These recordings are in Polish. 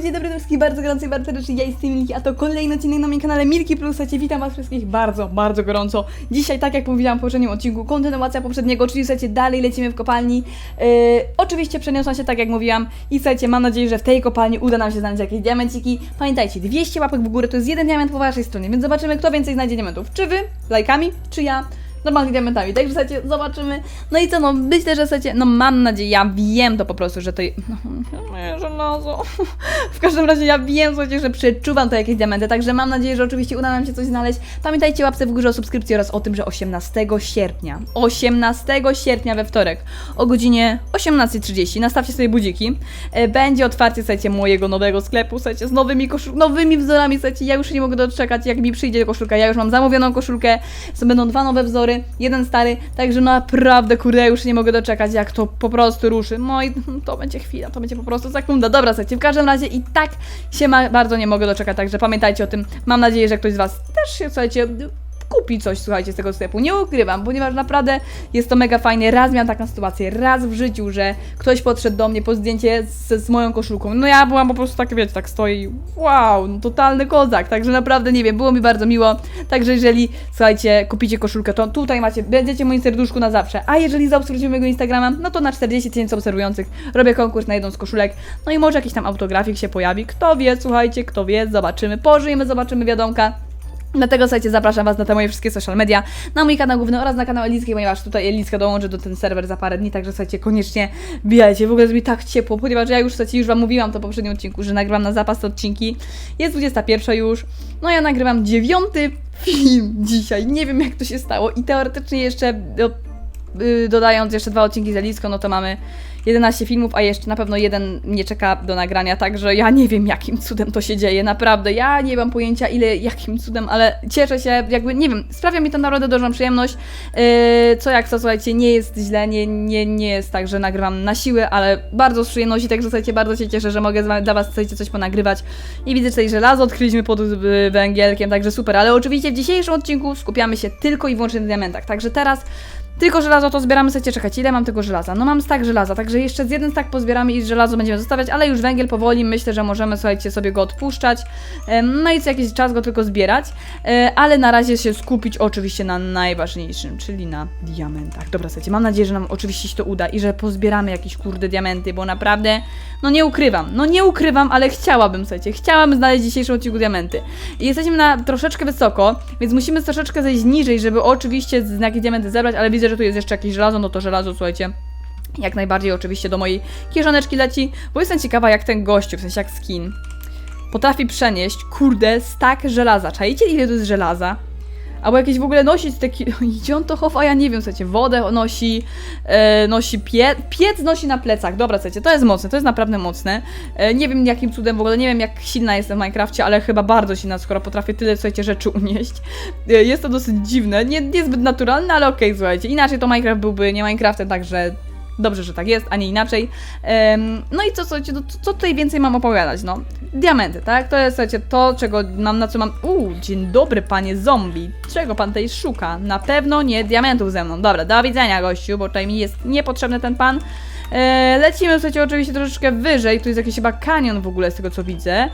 dzień dobry, wszystkich bardzo gorąco i bardzo serdecznie, ja jestem Milki, a to kolejny odcinek na moim kanale Milki Plus, słuchajcie, witam was wszystkich bardzo, bardzo gorąco. Dzisiaj, tak jak mówiłam w poprzednim odcinku, kontynuacja poprzedniego, czyli słuchajcie, dalej lecimy w kopalni. Yy, oczywiście przeniosłam się, tak jak mówiłam i słuchajcie, mam nadzieję, że w tej kopalni uda nam się znaleźć jakieś diamenciki. Pamiętajcie, 200 łapek w górę to jest jeden diament po waszej stronie, więc zobaczymy, kto więcej znajdzie diamentów. Czy wy, lajkami, czy ja normalnymi diamentami. Także słuchajcie, zobaczymy. No i co, no myślę, że słuchajcie, no mam nadzieję, ja wiem to po prostu, że to. No, moje żelazo. W każdym razie ja wiem, słuchajcie, że przeczuwam to jakieś diamenty, także mam nadzieję, że oczywiście uda nam się coś znaleźć. Pamiętajcie łapce w górze o subskrypcji oraz o tym, że 18 sierpnia, 18 sierpnia we wtorek o godzinie 18.30, nastawcie sobie budziki, e, będzie otwarcie, słuchajcie, mojego nowego sklepu, słuchajcie, z nowymi koszul- nowymi wzorami, słuchajcie, ja już nie mogę doczekać, jak mi przyjdzie koszulka, ja już mam zamówioną koszulkę, będą dwa nowe wzory, jeden stary, także naprawdę, kurde, już nie mogę doczekać, jak to po prostu ruszy. No i to będzie chwila, to będzie po prostu sekunda. Dobra, słuchajcie, w każdym razie i tak się ma, bardzo nie mogę doczekać, także pamiętajcie o tym. Mam nadzieję, że ktoś z Was też się, słuchajcie, kupi coś, słuchajcie, z tego sklepu. Nie ukrywam, ponieważ naprawdę jest to mega fajne. Raz miałam taką sytuację, raz w życiu, że ktoś podszedł do mnie po zdjęcie z, z moją koszulką. No ja byłam po prostu tak, wiecie, tak stoi, wow, no totalny kozak, także naprawdę, nie wiem, było mi bardzo miło. Także jeżeli, słuchajcie, kupicie koszulkę, to tutaj macie, będziecie moim serduszku na zawsze. A jeżeli zaobserwujecie mojego Instagrama, no to na 40 tysięcy obserwujących robię konkurs na jedną z koszulek. No i może jakiś tam autografik się pojawi. Kto wie, słuchajcie, kto wie, zobaczymy, pożyjemy, zobaczymy wiadomka. Dlatego słuchajcie, zapraszam Was na te moje wszystkie social media, na mój kanał główny oraz na kanał Elickiej, ponieważ tutaj Elicka dołączy do ten serwer za parę dni, także słuchajcie, koniecznie bijajcie. W ogóle jest mi tak ciepło, ponieważ ja już, słuchajcie, już Wam mówiłam to w poprzednim odcinku, że nagrywam na zapas te odcinki. Jest 21 już, no ja nagrywam dziewiąty film dzisiaj, nie wiem jak to się stało i teoretycznie jeszcze y, dodając jeszcze dwa odcinki z Elicką, no to mamy 11 filmów, a jeszcze na pewno jeden mnie czeka do nagrania, także ja nie wiem jakim cudem to się dzieje, naprawdę. Ja nie mam pojęcia ile, jakim cudem, ale cieszę się, jakby, nie wiem, sprawia mi to naprawdę dużą przyjemność. Yy, co jak co, słuchajcie, nie jest źle, nie, nie, nie jest tak, że nagrywam na siłę, ale bardzo z przyjemności, także słuchajcie, bardzo się cieszę, że mogę dla Was, słuchajcie, coś ponagrywać. I widzę, tutaj żelazo odkryliśmy pod y, węgielkiem, także super, ale oczywiście w dzisiejszym odcinku skupiamy się tylko i wyłącznie na diamentach, także teraz tylko żelazo to zbieramy, słuchajcie, czekać, ile mam tego żelaza? No mam stak żelaza, także jeszcze z jeden stak pozbieramy i żelazo będziemy zostawiać, ale już węgiel powoli, myślę, że możemy, słuchajcie, sobie go odpuszczać. No i co jakiś czas go tylko zbierać, e, ale na razie się skupić oczywiście na najważniejszym, czyli na diamentach. Dobra, słuchajcie, mam nadzieję, że nam oczywiście się to uda i że pozbieramy jakieś kurde diamenty, bo naprawdę, no nie ukrywam, no nie ukrywam, ale chciałabym, słuchajcie, chciałabym znaleźć w dzisiejszym odcinku diamenty. I jesteśmy na troszeczkę wysoko, więc musimy troszeczkę zejść niżej, żeby oczywiście z- jakieś diamenty zebrać, ale widzę, że tu jest jeszcze jakieś żelazo, no to żelazo, słuchajcie, jak najbardziej oczywiście do mojej kieszoneczki leci, bo jestem ciekawa jak ten gościu, w sensie jak skin, potrafi przenieść, kurde, stak żelaza. Czajcie ile to jest żelaza? Albo jakieś w ogóle nosić taki, gdzie on to chowa, ja nie wiem, słuchajcie, wodę nosi, e, nosi pie, piec nosi na plecach, dobra, słuchajcie, to jest mocne, to jest naprawdę mocne. E, nie wiem jakim cudem w ogóle, nie wiem jak silna jestem w Minecrafcie, ale chyba bardzo silna, skoro potrafię tyle, słuchajcie, rzeczy unieść. E, jest to dosyć dziwne, nie, niezbyt naturalne, ale okej, słuchajcie, inaczej to Minecraft byłby nie Minecraftem, także Dobrze, że tak jest, a nie inaczej. No i co, słuchajcie, no, co tutaj więcej mam opowiadać, no? Diamenty, tak? To jest, słuchajcie, to, czego mam, na co mam... Uuu, dzień dobry, panie zombie. Czego pan tutaj szuka? Na pewno nie diamentów ze mną. Dobra, do widzenia, gościu, bo tutaj mi jest niepotrzebny ten pan. E, lecimy, słuchajcie, oczywiście troszeczkę wyżej. Tu jest jakiś chyba kanion w ogóle, z tego co widzę.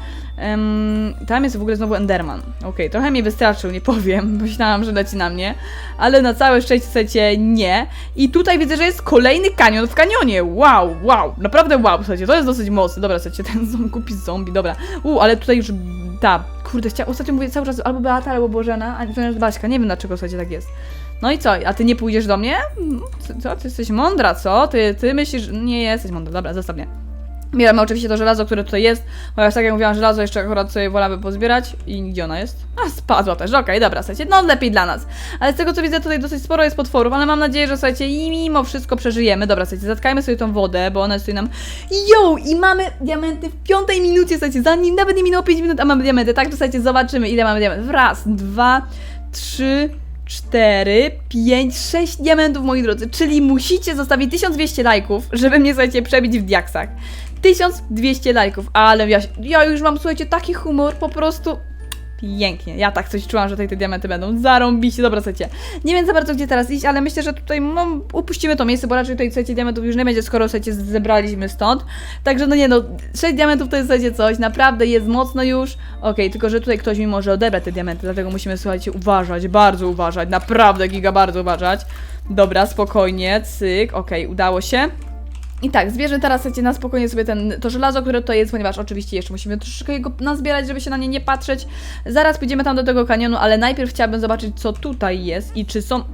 Tam jest w ogóle znowu Enderman. Okej, trochę mnie wystraszył, nie powiem. Myślałam, że leci na mnie. Ale na całe szczęście, słuchajcie, nie. I tutaj widzę, że jest kolejny kanion w kanionie. Wow, wow. Naprawdę wow, słuchajcie, to jest dosyć mocne. Dobra, słuchajcie, ten zombie kupi zombie, dobra. U, ale tutaj już... Ta, kurde, chcia... ostatnio mówię cały czas albo Beata, albo Bożena, a nie Baśka. Nie wiem dlaczego, słuchajcie, tak jest. No i co? A ty nie pójdziesz do mnie? Co? Ty jesteś mądra, co? Ty, ty myślisz... Nie jesteś mądra. Dobra, zostaw mnie. Bierzemy oczywiście to żelazo, które tutaj jest, ponieważ tak jak mówiłam, żelazo jeszcze akurat sobie wolamy pozbierać. I gdzie ona jest? A, spadła też, okej, dobra, słuchajcie, no lepiej dla nas. Ale z tego co widzę, tutaj dosyć sporo jest potworów, ale mam nadzieję, że słuchajcie, i mimo wszystko przeżyjemy. Dobra, słuchajcie, zatkajmy sobie tą wodę, bo ona jest tutaj nam... Yo! I mamy diamenty w piątej minucie, słuchajcie, zanim nawet nie minęło 5 minut, a mamy diamenty. Tak, to słuchajcie, zobaczymy, ile mamy diamentów. Raz, dwa, trzy... 4, 5, 6 diamentów, moi drodzy. Czyli musicie zostawić 1200 lajków, żeby mnie, słuchajcie, przebić w diaksach. 1200 lajków, ale ja, ja już mam, słuchajcie, taki humor, po prostu Pięknie. Ja tak coś czułam, że tutaj te diamenty będą zarąbiście. Dobra, słuchajcie. Nie wiem za bardzo, gdzie teraz iść, ale myślę, że tutaj no, upuścimy to miejsce, bo raczej tutaj, słuchajcie, diamentów już nie będzie, skoro, słuchajcie, zebraliśmy stąd. Także, no nie no, 6 diamentów to jest, słuchajcie, coś. Naprawdę jest mocno już. Okej, tylko, że tutaj ktoś mi może odebrać te diamenty, dlatego musimy, słuchajcie, uważać, bardzo uważać. Naprawdę, giga, bardzo uważać. Dobra, spokojnie, cyk. Okej, udało się. I tak, zbierzmy teraz słuchajcie, na spokojnie sobie ten, to żelazo, które to jest, ponieważ oczywiście jeszcze musimy troszeczkę jego nazbierać, żeby się na nie nie patrzeć. Zaraz pójdziemy tam do tego kanionu, ale najpierw chciałabym zobaczyć, co tutaj jest i czy są...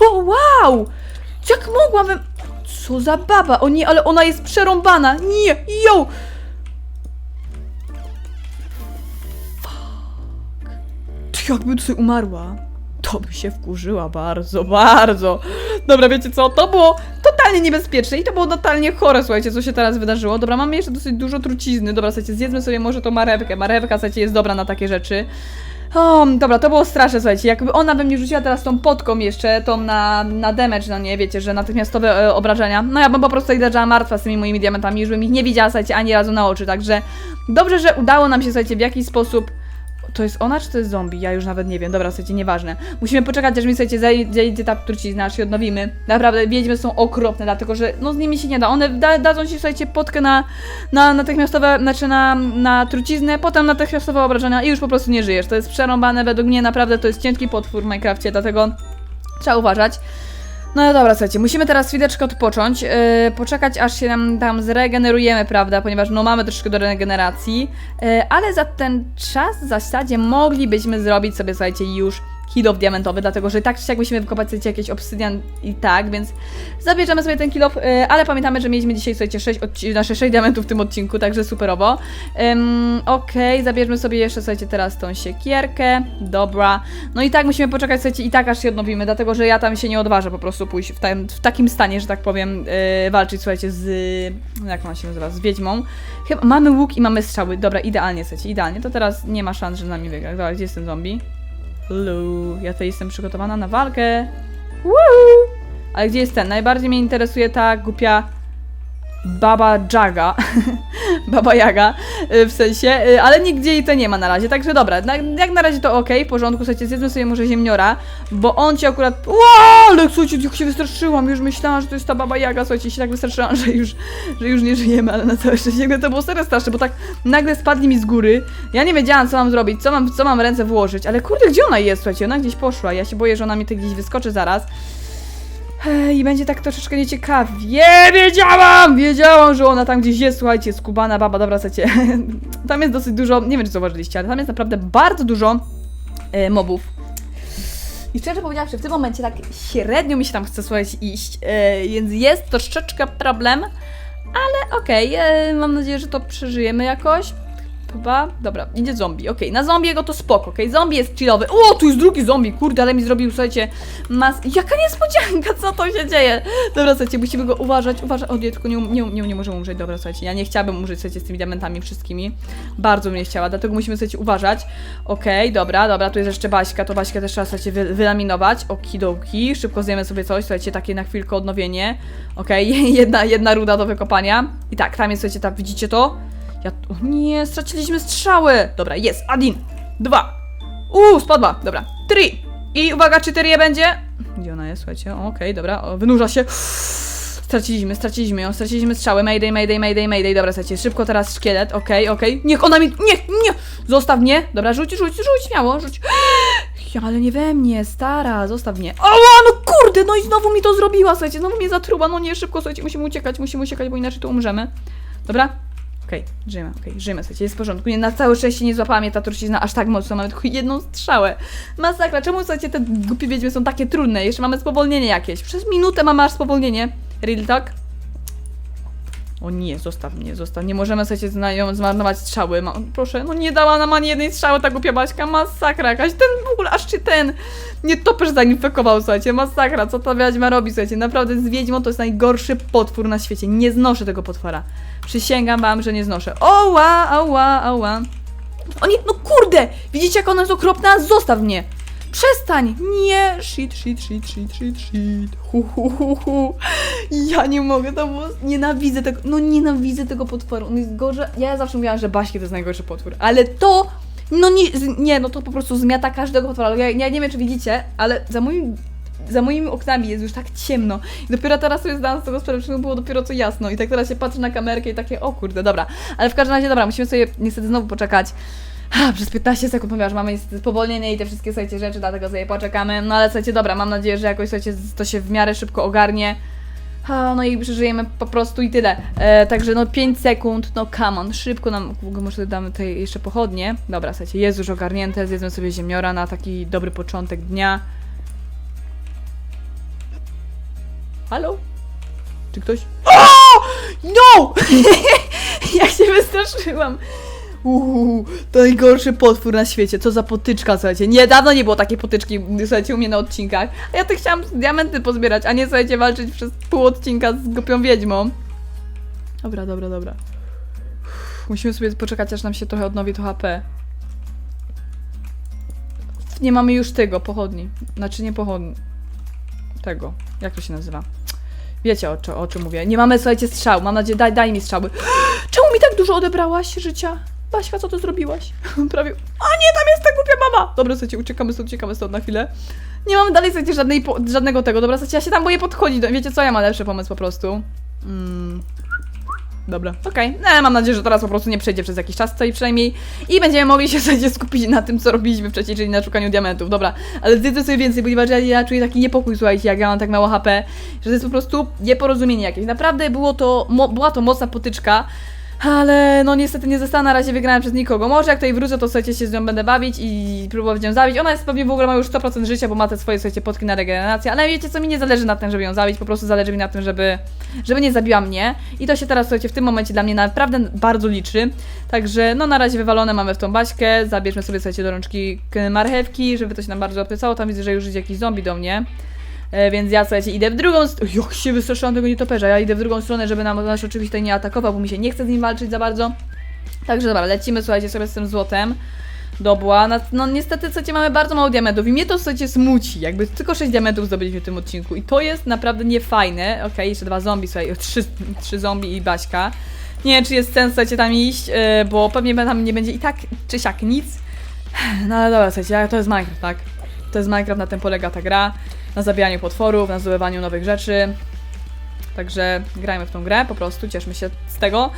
O, wow! Jak mogłabym... Co za baba? O nie, ale ona jest przerąbana! Nie, ją! Fuck. Jakby tutaj umarła, to by się wkurzyła bardzo, bardzo. Dobra, wiecie co? To było totalnie niebezpieczne i to było totalnie chore, słuchajcie, co się teraz wydarzyło. Dobra, mamy jeszcze dosyć dużo trucizny. Dobra, słuchajcie, zjedzmy sobie może tą marewkę. Marewka, słuchajcie, jest dobra na takie rzeczy. O, dobra, to było straszne, słuchajcie. Jakby ona by mnie rzuciła teraz tą potką jeszcze, tą na, na damage, no nie, wiecie, że natychmiastowe e, obrażenia. No ja bym po prostu leżała martwa z tymi moimi diamentami, już bym ich nie widziała, słuchajcie, ani razu na oczy, także dobrze, że udało nam się, słuchajcie, w jakiś sposób to jest ona, czy to jest zombie? Ja już nawet nie wiem. Dobra, słuchajcie, nieważne. Musimy poczekać, aż mi, słuchajcie, zajdzie ta trucizna, aż się odnowimy. Naprawdę, wiedźmy są okropne, dlatego że no z nimi się nie da. One da, dadzą ci, słuchajcie, potkę na, na natychmiastowe, znaczy na, na truciznę, potem natychmiastowe obrażenia i już po prostu nie żyjesz. To jest przerąbane, według mnie naprawdę to jest ciężki potwór w Minecrafcie, dlatego trzeba uważać. No dobra, słuchajcie, musimy teraz chwileczkę odpocząć, yy, poczekać aż się nam tam zregenerujemy, prawda, ponieważ no mamy troszkę do regeneracji, yy, ale za ten czas w zasadzie moglibyśmy zrobić sobie, słuchajcie, już kilof diamentowy, dlatego że tak czy siak musimy wykopać sobie jakiś obsydian i tak, więc zabierzemy sobie ten kilof, yy, ale pamiętamy, że mieliśmy dzisiaj, słuchajcie, 6, odci- nasze 6 diamentów w tym odcinku, także superowo. Ym, Okej, zabierzmy sobie jeszcze, słuchajcie, teraz tą siekierkę, dobra. No i tak musimy poczekać, słuchajcie, i tak aż się odnowimy, dlatego że ja tam się nie odważę po prostu pójść w, w takim stanie, że tak powiem, yy, walczyć, słuchajcie, z... jak ona się nazywa? Z wiedźmą. Chyba mamy łuk i mamy strzały, dobra, idealnie, słuchajcie, idealnie. To teraz nie ma szans, że nami wygra. Dobra, gdzie jest ten zombie? Hello, ja tutaj jestem przygotowana na walkę. Woo! Ale gdzie jest ten? Najbardziej mnie interesuje ta głupia Baba Jaga. Baba Jaga, y, w sensie, y, ale nigdzie jej to nie ma na razie, także dobra, na, jak na razie to ok, w porządku, słuchajcie, zjedzmy sobie może ziemniora, bo on ci akurat, Ło, ale słuchajcie, jak się wystraszyłam, już myślałam, że to jest ta Baba Jaga, słuchajcie, się tak wystraszyłam, że już, że już nie żyjemy, ale na całe szczęście, to było serio straszne, bo tak nagle spadli mi z góry, ja nie wiedziałam, co mam zrobić, co mam, co mam ręce włożyć, ale kurde, gdzie ona jest, słuchajcie, ona gdzieś poszła, ja się boję, że ona mi tak gdzieś wyskoczy zaraz, I będzie tak troszeczkę nieciekawie. Wiedziałam! Wiedziałam, że ona tam gdzieś jest, słuchajcie, skubana baba, dobra, słuchajcie. Tam jest dosyć dużo, nie wiem czy zauważyliście, ale tam jest naprawdę bardzo dużo e, mobów. I szczerze powiedziawszy, w tym momencie tak średnio mi się tam chce, słuchajcie, iść, e, więc jest troszeczkę problem, ale okej, e, mam nadzieję, że to przeżyjemy jakoś. Chyba, dobra, idzie zombie, okej, na zombiego to spoko, okej, zombie jest chillowy, o, tu jest drugi zombie, kurde, ale mi zrobił, słuchajcie, mas... Jaka niespodzianka, co to się dzieje? Dobra, słuchajcie, musimy go uważać, uważać, o nie, tylko nie, nie, nie, nie możemy umrzeć, dobra, słuchajcie, ja nie chciałabym umrzeć, słuchajcie, z tymi diamentami wszystkimi, bardzo bym nie chciała, dlatego musimy, słuchajcie, uważać, okej, dobra, dobra, tu jest jeszcze Baśka, to Baśkę też trzeba, słuchajcie, wy, wylaminować, okidoki, szybko zjemy sobie coś, słuchajcie, takie na chwilkę odnowienie, okej, jedna, jedna ruda do wykopania, i tak, tam jest, słuchajcie, tam, widzicie to? Ja... Nie, straciliśmy strzały! Dobra, jest, Adin! Dwa! Uuu, spadła! Dobra, trzy! I uwaga, czy Tyrię będzie? Gdzie ona jest, słuchajcie? Okej, dobra, o, wynurza się. Straciliśmy, straciliśmy ją, straciliśmy strzały. Mayday, mayday, mayday, mayday. Dobra, słuchajcie, szybko teraz szkielet, okej, okej. Niech ona mi... Nie, nie! Zostaw mnie! Dobra, rzuć, rzuć, rzuć, śmiało, rzuć. Ja, ale nie we mnie, stara, zostaw mnie. O, no kurde, no i znowu mi to zrobiła, słuchajcie, znowu mnie zatruła. No nie, szybko, słuchajcie, musimy uciekać, musimy uciekać, bo inaczej tu umrzemy. Dobra? Okej, żyjemy, okej, żyjemy, słuchajcie, jest w porządku. Nie, na całe szczęście nie złapała mnie ta trucizna aż tak mocno, mamy tylko jedną strzałę. Masakra, czemu, słuchajcie, te głupie wiedźmy są takie trudne? Jeszcze mamy spowolnienie jakieś. Przez minutę mamy aż spowolnienie. Real talk? O nie, zostaw mnie, zostaw. Nie możemy, słuchajcie, znają zmarnować strzały. Ma, proszę, no nie dała nam ani jednej strzały ta głupia Baśka. Masakra jakaś. Ten w ogóle, aż czy ten nie topesz zainfekował, słuchajcie. Masakra, co ta wiedźma robi, słuchajcie. Naprawdę z wiedźmą to jest najgorszy potwór na świecie. Nie znoszę tego potwora. Przysięgam wam, że nie znoszę. Oła, ała, ała. O nie, no kurde! Widzicie, jak ona jest okropna? Zostaw mnie! Przestań! Nie! Shit, shit, shit, shit, shit, shit. Hu, hu, hu, hu. Ja nie mogę, to było... Nienawidzę tego, no nienawidzę tego potworu. On jest gorzej... Ja zawsze mówiłam, że Baśki to jest najgorszy potwór, ale to... No nie, nie, no to po prostu zmiata każdego potwora. Ja, ja nie wiem, czy widzicie, ale za moim... Za moimi oknami jest już tak ciemno. I dopiero teraz sobie zdałam z tego sprawę, że było dopiero co jasno. I tak teraz się patrzę na kamerkę i takie, o kurde, dobra. Ale w każdym razie, dobra, musimy sobie niestety znowu poczekać. Ha, przez 15 sekund, ponieważ mamy niestety spowolnienie i te wszystkie, słuchajcie, rzeczy, dlatego sobie poczekamy. No ale słuchajcie, dobra, mam nadzieję, że jakoś, słuchajcie, to się w miarę szybko ogarnie. Ha, no i przeżyjemy po prostu i tyle. E, także no 5 sekund, no come on, szybko nam, w ogóle może damy tutaj jeszcze pochodnie. Dobra, słuchajcie, jest już ogarnięte, zjedzmy sobie ziemiora na taki dobry początek dnia. Halo? Czy ktoś... O! No! Jak się wystraszyłam. Uuu, to najgorszy potwór na świecie. Co za potyczka, słuchajcie. Niedawno nie było takiej potyczki, słuchajcie, u mnie na odcinkach. A ja to chciałam diamenty pozbierać, a nie, słuchajcie, walczyć przez pół odcinka z głupią wiedźmą. Dobra, dobra, dobra. Musimy sobie poczekać, aż nam się trochę odnowi to HP. Nie mamy już tego, pochodni. Znaczy nie pochodni. Tego. Jak to się nazywa? Wiecie o, o czym mówię. Nie mamy, słuchajcie, strzał. Mam nadzieję, daj, daj mi strzały. Czemu mi tak dużo odebrałaś życia? Baśka, co to zrobiłaś? Prawie... A nie, tam jest ta głupia mama! Dobra, słuchajcie, uciekamy stąd, uciekamy stąd na chwilę. Nie mamy dalej, słuchajcie, żadnej, po- żadnego tego. Dobra, słuchajcie, ja się tam boję podchodzić. Wiecie co, ja mam lepszy pomysł po prostu. Mm. Dobra, okej. No, mam nadzieję, że teraz po prostu nie przejdzie przez jakiś czas, co i przynajmniej. I będziemy mogli się słuchajcie, skupić na tym, co robiliśmy wcześniej, czyli na szukaniu diamentów. Dobra, ale zjedzę sobie więcej, ponieważ ja, ja czuję taki niepokój, słuchajcie, jak ja mam tak mało HP, że to jest po prostu nieporozumienie jakieś. Naprawdę było to, była to mocna potyczka. Ale no niestety nie została na razie wygrana przez nikogo. Może jak tutaj wrócę, to słuchajcie się z nią będę bawić i próbować ją zabić. Ona jest pewnie w ogóle ma już 100% życia, bo ma te swoje słuchajcie potki na regenerację, ale wiecie co, mi nie zależy na tym, żeby ją zabić, po prostu zależy mi na tym, żeby, żeby nie zabiła mnie. I to się teraz słuchajcie w tym momencie dla mnie naprawdę bardzo liczy. Także no na razie wywalone mamy w tą baśkę. Zabierzmy sobie słuchajcie do rączki marchewki, żeby to się nam bardzo opycało. Tam widzę, że już idzie jakiś zombie do mnie. E, więc ja słuchajcie, idę w drugą stronę. Jak się wystraszyłam tego nietoperza. Ja idę w drugą stronę, żeby nam nasz oczywiście nie atakował, bo mi się nie chce z nim walczyć za bardzo. Także dobra, lecimy słuchajcie sobie z tym złotem. Dobła. No, no niestety, słuchajcie, mamy bardzo mało diamentów i mnie to, słuchajcie, smuci. Jakby tylko 6 diamentów zdobyliśmy w tym odcinku i to jest naprawdę niefajne. Okej, jeszcze dwa zombie, słuchaj, trzy, trzy zombie i Baśka. Nie wiem, czy jest sens, słuchajcie, tam iść, yy, bo pewnie tam nie będzie i tak czy siak nic. No ale dobra, słuchajcie, to jest Minecraft, tak? To jest Minecraft, na tym polega ta gra. Na zabijaniu potworów, na zdobywaniu nowych rzeczy. Także grajmy w tą grę, po prostu, cieszmy się z tego.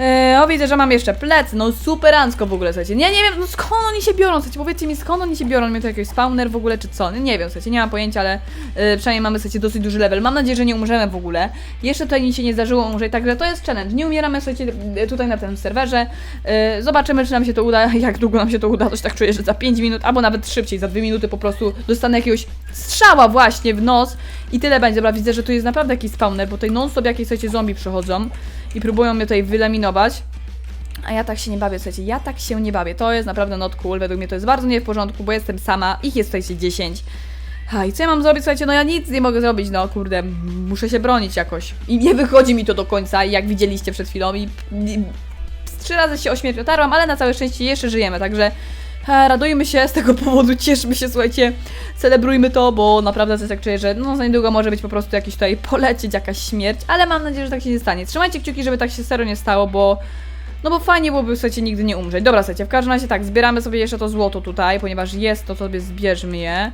Eee, o, widzę, że mam jeszcze plec, no superancko w ogóle, słuchajcie. Ja nie wiem, no skąd oni się biorą, słuchajcie, powiedzcie mi, skąd oni się biorą, mnie to jakiś spawner w ogóle, czy co? Nie wiem, słuchajcie, nie mam pojęcia, ale e, przynajmniej mamy, słuchajcie, dosyć duży level. Mam nadzieję, że nie umrzemy w ogóle. Jeszcze tutaj nic się nie zdarzyło umrzeć, także to jest challenge. Nie umieramy, słuchajcie, e, tutaj na tym serwerze. E, zobaczymy, czy nam się to uda, jak długo nam się to uda, coś tak czuję, że za 5 minut, albo nawet szybciej, za 2 minuty po prostu dostanę jakiegoś strzała właśnie w nos i tyle będzie. Dobra, widzę, że tu jest naprawdę jakiś spawner, bo tutaj non-stop jakieś, słuchajcie, zombie przychodzą i próbują mnie tutaj wyleminować. A ja tak się nie bawię, słuchajcie, ja tak się nie bawię. To jest naprawdę not cool, według mnie to jest bardzo nie w porządku, bo jestem sama, ich jest słuchajcie 10. Ha, i co ja mam zrobić, słuchajcie, no ja nic nie mogę zrobić, no kurde, muszę się bronić jakoś. I nie wychodzi mi to do końca, jak widzieliście przed chwilą i, i trzy razy się ośmierciotarłam, ale na całe szczęście jeszcze żyjemy, także radujmy się z tego powodu, cieszmy się, słuchajcie, celebrujmy to, bo naprawdę coś tak czuję, że no za niedługo może być po prostu jakiś tutaj polecieć, jakaś śmierć, ale mam nadzieję, że tak się nie stanie. Trzymajcie kciuki, żeby tak się serio nie stało, bo no bo fajnie byłoby, słuchajcie, nigdy nie umrzeć. Dobra, słuchajcie, w każdym razie tak, zbieramy sobie jeszcze to złoto tutaj, ponieważ jest, to sobie zbierzmy je.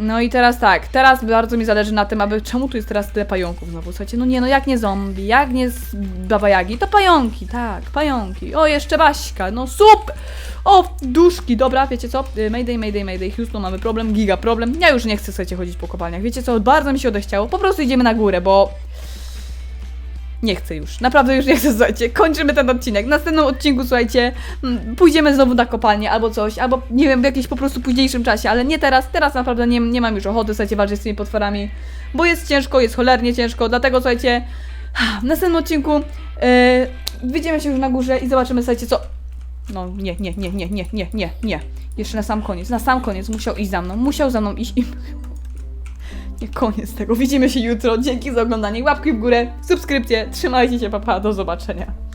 No i teraz tak, teraz bardzo mi zależy na tym, aby... Czemu tu jest teraz tyle pająków znowu? Słuchajcie, no nie, no jak nie zombie, jak nie z Baba Jagi, to pająki, tak, pająki. O, jeszcze Baśka, no sup! O, duszki, dobra, wiecie co? Y, Mayday, mayday, mayday, Houston, mamy problem, giga problem. Ja już nie chcę, słuchajcie, chodzić po kopalniach. Wiecie co, bardzo mi się odechciało, po prostu idziemy na górę, bo... Nie chcę już. Naprawdę już nie chcę, słuchajcie. Kończymy ten odcinek. W następnym odcinku, słuchajcie, mm, pójdziemy znowu na kopalnię albo coś, albo nie wiem, w jakimś po prostu późniejszym czasie, ale nie teraz. Teraz naprawdę nie, nie mam już ochoty, słuchajcie, walczyć z tymi potworami, bo jest ciężko, jest cholernie ciężko, dlatego, słuchajcie, w następnym odcinku yy, widzimy się już na górze i zobaczymy, słuchajcie, co... No, nie, nie, nie, nie, nie, nie, nie, nie. Jeszcze na sam koniec, na sam koniec musiał iść za mną, musiał za mną iść i... Nie, koniec tego. Widzimy się jutro. Dzięki za oglądanie. Łapki w górę, subskrypcje. Trzymajcie się, papa. Do zobaczenia.